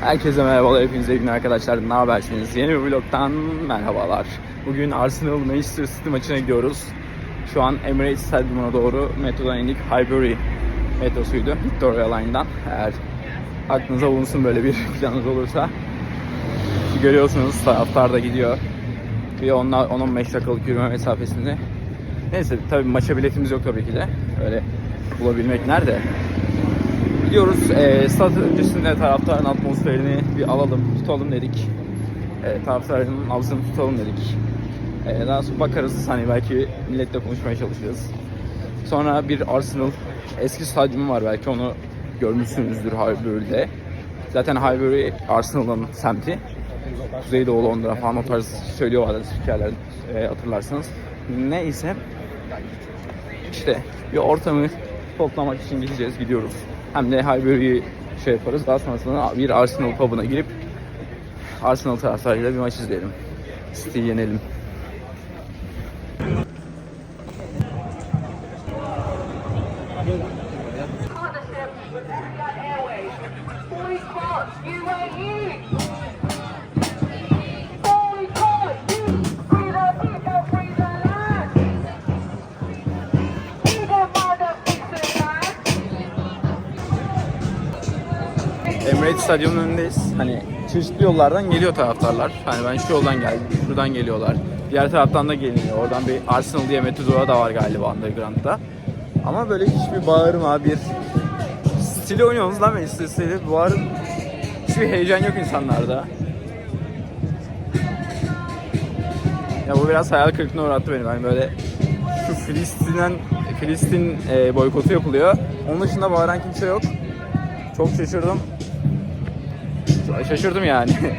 Herkese merhabalar, hepinize günler arkadaşlar. Ne habersiniz? Yeni bir vlogtan merhabalar. Bugün Arsenal Manchester City maçına gidiyoruz. Şu an Emirates Stadyumuna doğru metrodan indik. Highbury metrosuydu. Victoria Line'dan. Eğer aklınıza bulunsun böyle bir planınız olursa. Görüyorsunuz taraftar da gidiyor. Bir 10-15 dakikalık yürüme mesafesinde. Neyse tabii maça biletimiz yok tabii ki de. Öyle bulabilmek nerede? Gidiyoruz. E, stat öncesinde taraftarın atmosferini bir alalım, tutalım dedik. E, taraftarın nabzını tutalım dedik. E, daha sonra bakarız hani belki milletle konuşmaya çalışırız. Sonra bir Arsenal eski stadyumu var belki onu görmüşsünüzdür Highbury'de. Zaten Highbury Arsenal'ın semti. Kuzeydoğu Londra falan o tarz söylüyorlar spikerler e, hatırlarsınız. Neyse işte bir ortamı toplamak için gideceğiz, gidiyoruz. Hem de Highbury'yi şey yaparız. Daha sonrasında bir Arsenal pub'ına girip Arsenal taraftarıyla bir maç izleyelim. City'yi yenelim. Emirates Stadyumu'nun önündeyiz. Hani çeşitli yollardan geliyor taraftarlar. Hani ben şu yoldan geldim, şuradan geliyorlar. Diğer taraftan da geliniyor. Oradan bir Arsenal diye metodora da var galiba Underground'da. Ama böyle hiçbir bağırma, bir stili oynuyorsunuz lan Manchester City'de. Bağırın, hiçbir heyecan yok insanlarda. Ya bu biraz hayal kırıklığına uğrattı beni. Ben böyle şu Filistin'den Filistin e, boykotu yapılıyor. Onun dışında bağıran kimse yok. Çok şaşırdım. Şaşırdım yani.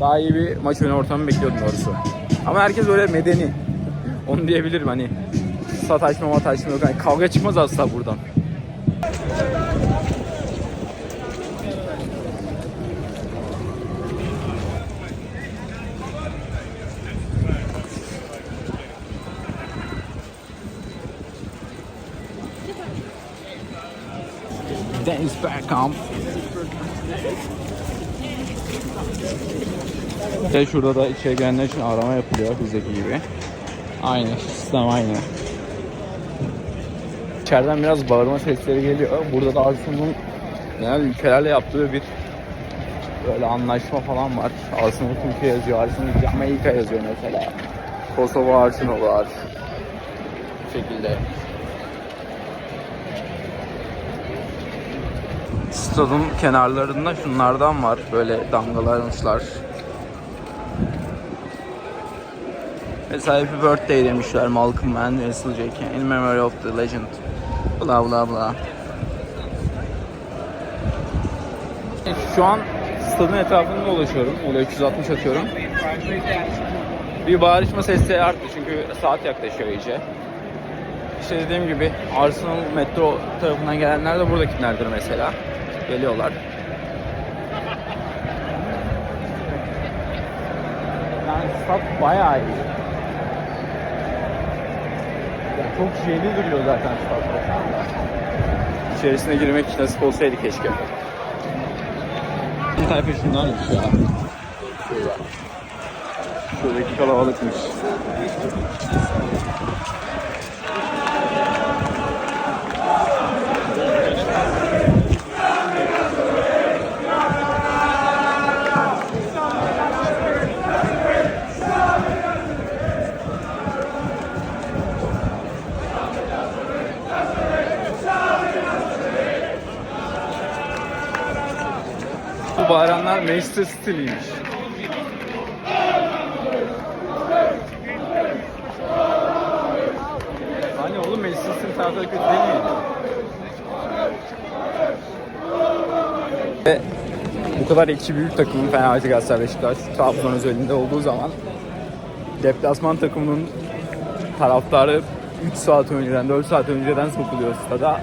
Daha iyi bir maç önü ortamı bekliyordum doğrusu. Ama herkes böyle medeni. Onu diyebilirim hani. Sataşma mataşma yok. Hani kavga çıkmaz asla buradan. Dennis Bergkamp. Ve şurada da içeri girenler için arama yapılıyor bizdeki gibi. Aynı, sistem aynı. İçeriden biraz bağırma sesleri geliyor. Burada da Arsenal'ın genel ülkelerle yaptığı bir böyle anlaşma falan var. Arsenal Türkiye yazıyor, Arsenal Jamaika yazıyor mesela. Kosova Arsenal var. Bu şekilde. Stadın kenarlarında şunlardan var. Böyle damgalanmışlar. Mesela Happy Birthday demişler Malcolm and Wesley J.K. In memory of the legend. Bla bla bla. Şu an stadın etrafında dolaşıyorum. Böyle 360 atıyorum. Bir bağırışma sesleri arttı çünkü saat yaklaşıyor iyice. İşte dediğim gibi Arsenal metro tarafından gelenler de buradakilerdir mesela. Geliyorlar. Yani stat bayağı iyi. Ya çok şeyli duruyor zaten stat. İçerisine girmek nasip olsaydı keşke. Bir tayfa şundanmış ya. Şurada. Şuradaki kalabalıkmış. Bu bağıranlar Manchester City'liymiş. Hani oğlum Manchester City taraftarı kötü değil miydi? Ve bu kadar iki büyük takımın Fenerbahçe, Galatasaray, Beşiktaş, Trabzon özelinde olduğu zaman deplasman takımının taraftarı 3 saat önceden, 4 saat önceden sokuluyor stada.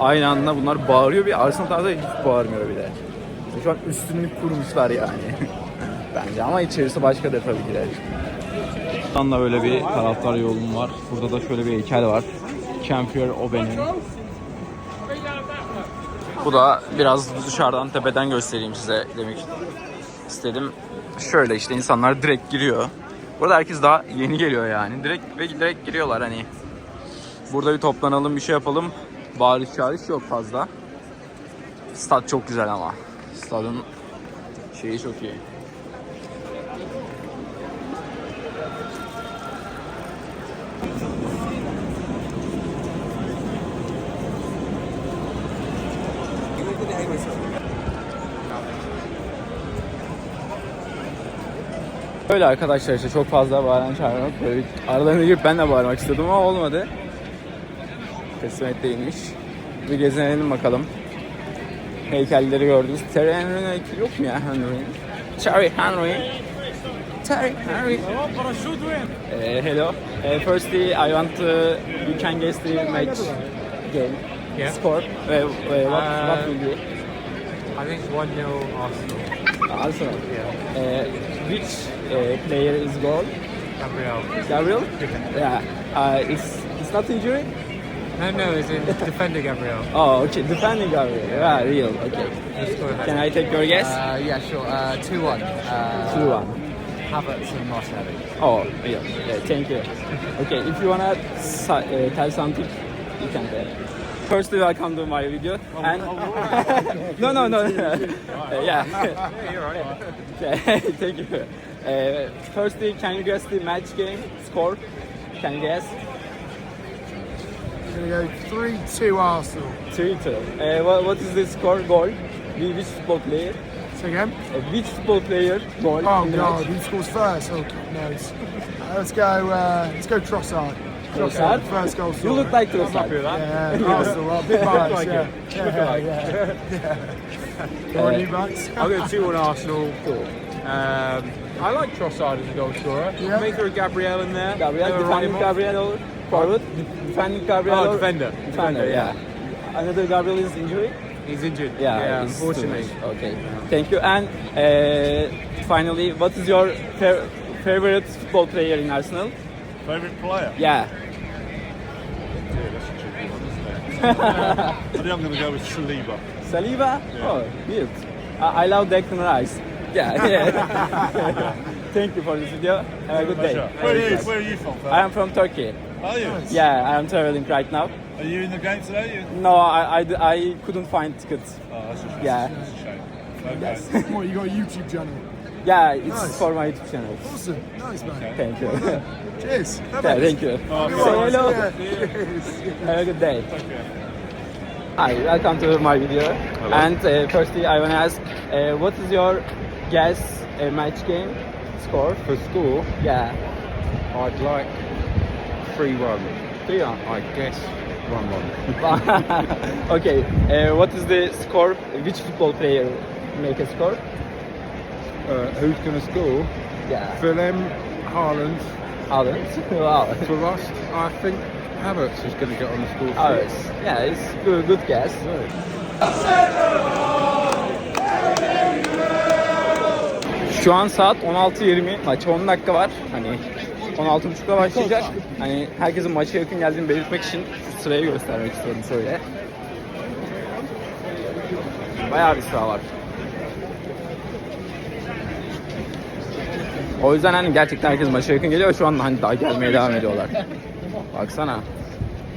Aynı anda bunlar bağırıyor bir Arsenal taraftarı hiç bağırmıyor bile. Şu an üstünlük kurmuşlar yani. Bence ama içerisi başkadır tabii ki de. Buradan da böyle bir taraftar yolum var. Burada da şöyle bir heykel var. Champion Oben'in. Bu da biraz dışarıdan tepeden göstereyim size demek istedim. Şöyle işte insanlar direkt giriyor. Burada herkes daha yeni geliyor yani. Direkt ve direkt giriyorlar hani. Burada bir toplanalım bir şey yapalım. Bağırış çağırış yok fazla. Stat çok güzel ama. Stadın şeyi çok iyi. Öyle arkadaşlar işte çok fazla bağıran çağıran yok. Böyle aralarına girip ben de bağırmak istedim ama olmadı. Kısmet değilmiş. Bir gezinelim bakalım. Heykelleri gördünüz. Terry Henry'nin heykeli yok mu ya Henry'nin? Terry Henry. Terry Henry. Uh, hello. Uh, firstly, I want to, you can guess the match game Yeah. score. Uh, uh, what, what will be? I think it's 1 0 Arsenal. Arsenal. Yeah. Uh, which uh, player is goal? Gabriel. Gabriel? Yeah. Uh, it's it's not injury. No, no, it's in defender Gabriel. Oh, okay. Defending Gabriel. Yeah, real. Okay. Can I take your guess? Uh, yeah, sure. Uh, 2 1. Uh, Two one. Havertz and Martinelli. Oh, yeah. yeah. Thank you. Okay. If you wanna uh, tell something, you can tell. Firstly, welcome to my video. And no, no, no. Uh, yeah. Okay. Thank you. Uh, firstly, can you guess the match game score? Can you guess? Gonna go three two Arsenal. Three two. Uh, what, what is the score goal? Which football player? Say again. Uh, which football player goal Oh god, who scores first? Oh god knows. Uh, let's go. Uh, let's go Trossard. Trossard? First goal. You look like Trossard. Yeah, Arsenal. Right, big bias. Yeah, yeah, yeah. yeah. Go on, you bucks. I'll go 2 1 Arsenal. Um, I like Trossard as a goal scorer. Yeah. Throw Gabriel in there. Gabriel. Gabriel forward? Defending Gabriel Oh, or- defender. Defender, yeah. Another Gabriel is injured? He's injured. Yeah, Yeah, it's unfortunately. much. Okay, thank you. And uh, finally, what is your fa- favorite football player in Arsenal? Favourite player? Yeah. Yeah, that's a tricky one, isn't it? I think I'm going to go with Saliba. Saliba? Oh, weird. I, I love Declan Rice. Yeah, yeah. Thank you for this video. Have a good day. Where are you, where are you from, Phil? I am from Turkey. Are you? Yeah, I am traveling right now. Are you in the game today? You? No, I, I, I couldn't find tickets. Oh, that's a shame. Yeah. That's a shame. Okay. Yes. What you got a YouTube channel? Yeah, it's Nice. for my YouTube channel. Awesome. Nice man. Thank you. yeah, Cheers. thank you. Oh, Say hello. Yeah. Cheers. Have a good day. Hi, welcome to my video. And uh, firstly, I want to ask, uh, what is your guess uh, match game score? For score, Yeah, I'd like 3 1. three. I guess 1 1. okay, uh, what is the score? Which football player make a score? Uh, who's going to score? Yeah, them, Haaland. Haaland. wow. For us, I think Havertz is going to get on the score sheet. Haaland. Yeah, it's good, good guess. Şu an saat 16.20. Maça 10 dakika var. Hani 16.30'da başlayacak. Hani herkesin maça yakın geldiğini belirtmek için sırayı göstermek istedim şöyle. Bayağı bir sıra var. O yüzden hani gerçekten herkes maça yakın geliyor. Şu an hani daha gelmeye devam ediyorlar. Baksana.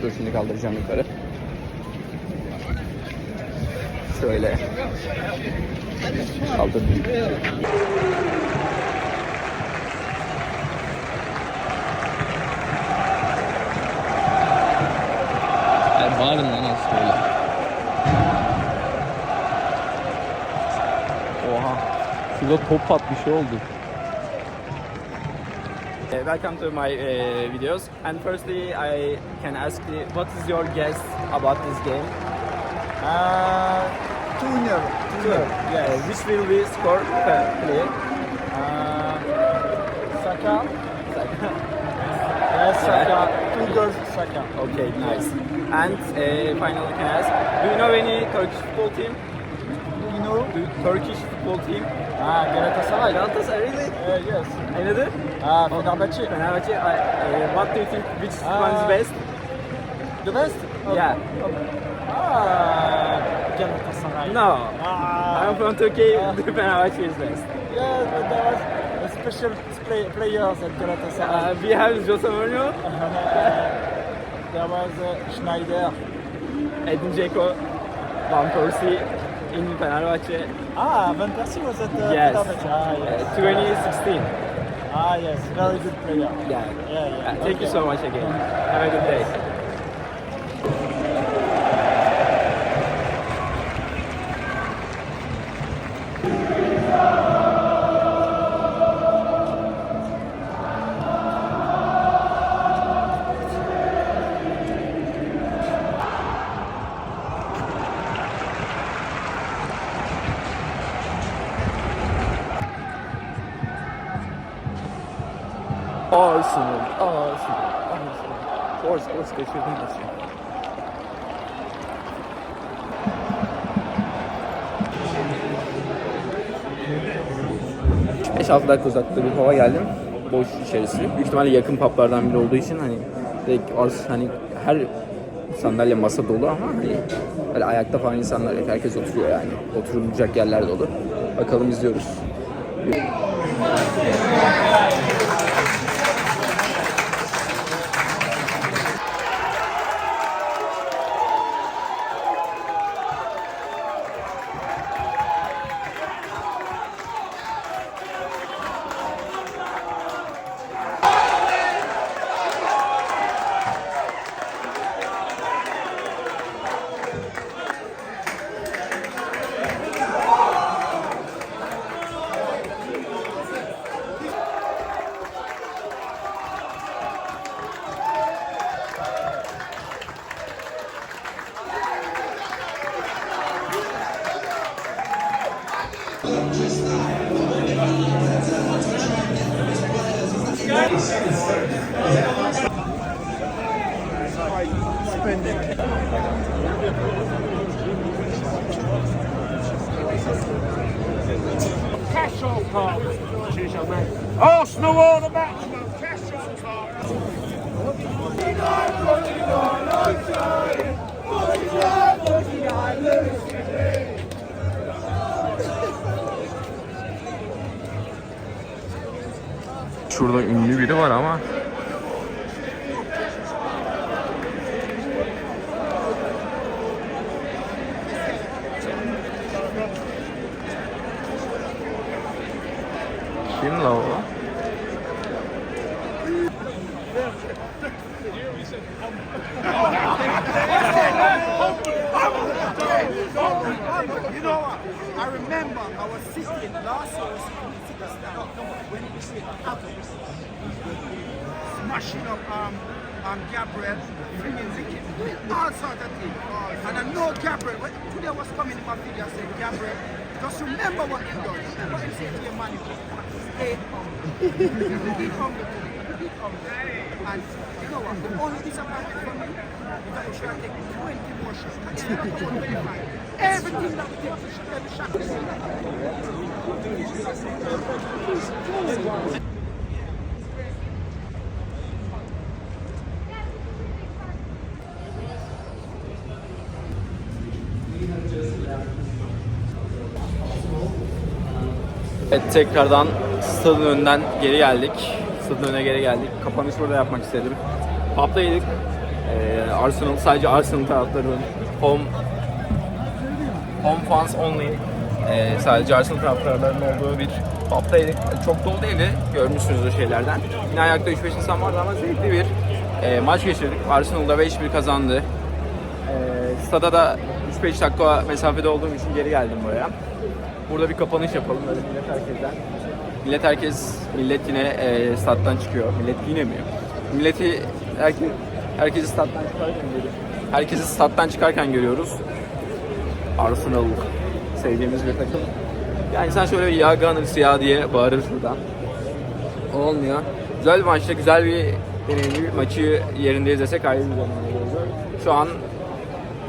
Dur şimdi kaldıracağım yukarı. Şöyle. Kaldırdım. Bağırın lan az böyle. Oha. Şurada top pat bir şey oldu. Uh, welcome to my uh, videos. And firstly, I can ask you, what is your guess about this game? Uh, two nil. Sure. Yeah. which will we score per play? Saka. Okay, nice. And uh, finally, can I ask, do you know any Turkish football team? You know? Do Turkish football team? Ah, Galatasaray. Galatasaray, really? Uh, yes. Another? Ah, Fenerbahçe. Fenerbahçe. Uh, uh, what do you think? Which one is Uh, best? The best? Yeah. Ah, Galatasaray. No. Ah. I'm from Turkey. Fenerbahçe is best. Yes, but there was special play, players at Galatasaray. Uh, we have Jose Mourinho, there was uh, Schneider. Edin Dzeko, Van Persie in Fenerbahçe. Ah, Van Persie was at uh, Yes. Fenerbahçe. Ah, yes. Uh, 2016. Ah, yes, very good player. Yeah. Yeah, yeah. Uh, thank you so much again. Have a good day. Arsenal, Arsenal, Arsenal. Force, force kaçırdım maçı. Beş 6 dakika uzakta bir hava geldim. Boş içerisi. Büyük ihtimalle yakın publardan biri olduğu için hani direkt Ars hani her sandalye masa dolu ama hani böyle ayakta falan insanlar. Herkes oturuyor yani. Oturulacak yerler dolu. Bakalım izliyoruz. Arsenal are the match. Şurada ünlü biri var ama And I know Gabriel, when, today I was coming in my video, I said, Gabriel, just remember what he does. What he said to your man, stay humble. Be humble. Be humble. And you know what? The only disappointment for me is that we should have taken 20 more shots. It's not about 25. Everything that we take, we should have shot. Evet tekrardan stadın önünden geri geldik. Stadın önüne geri geldik. Kapanış burada yapmak istedim. Pub'daydık. Ee, Arsenal sadece Arsenal taraftarının home home fans only ee, sadece Arsenal taraftarlarının olduğu bir pub'daydık. Çok dolu değildi. Görmüşsünüz o şeylerden. Yine ayakta 3-5 insan vardı ama zevkli bir ee, maç geçirdik. Arsenal da 5-1 kazandı. Ee, stada da 3-5 dakika mesafede olduğum için geri geldim buraya. Burada bir kapanış yapalım böyle millet herkesten. Millet herkes, millet yine e, stat'tan çıkıyor. Millet yine mi? Milleti herkes, herkesi stat'tan çıkarken görüyoruz. Herkesi stat'tan çıkarken görüyoruz. Arsenal sevdiğimiz bir takım. Yani sen şöyle ya Gunners ya diye bağırır şuradan. Olmuyor. Güzel bir maçta, güzel bir deneyimli maçı yerinde izlesek ayrı bir zaman. Şu an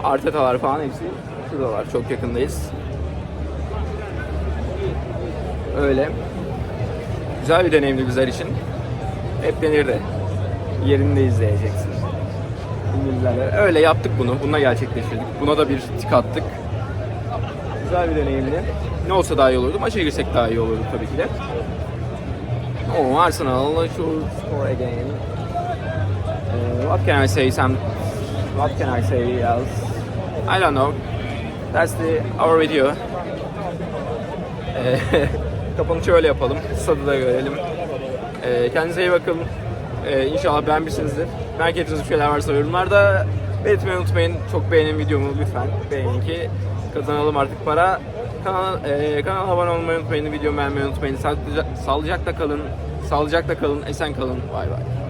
Arteta'lar falan hepsi şuradalar. Çok yakındayız. Öyle. Güzel bir deneyimdi bizler için. Hep denirdi. Yerinde izleyeceksin. İngilizlerle. Öyle yaptık bunu. Bununla gerçekleştirdik. Buna da bir tik attık. Güzel bir deneyimdi. Ne olsa daha iyi olurdu. Maça girsek daha iyi olurdu tabii ki de. Oh, Arsenal should score again. Uh, what can I say? Some, what can I say else? I don't know. That's the our video. Ee, Kapanışı öyle yapalım. Stadı da görelim. Ee, kendinize iyi bakın. Ee, inşallah beğenmişsinizdir. Merak ettiğiniz şeyler varsa yorumlarda belirtmeyi unutmayın. Çok beğenin videomu lütfen. Beğenin ki kazanalım artık para. Kanal, e, kanala abone olmayı unutmayın. Videomu beğenmeyi unutmayın. Sağlıcakla kalın. Sağlıcakla kalın. Esen kalın. Bay bay.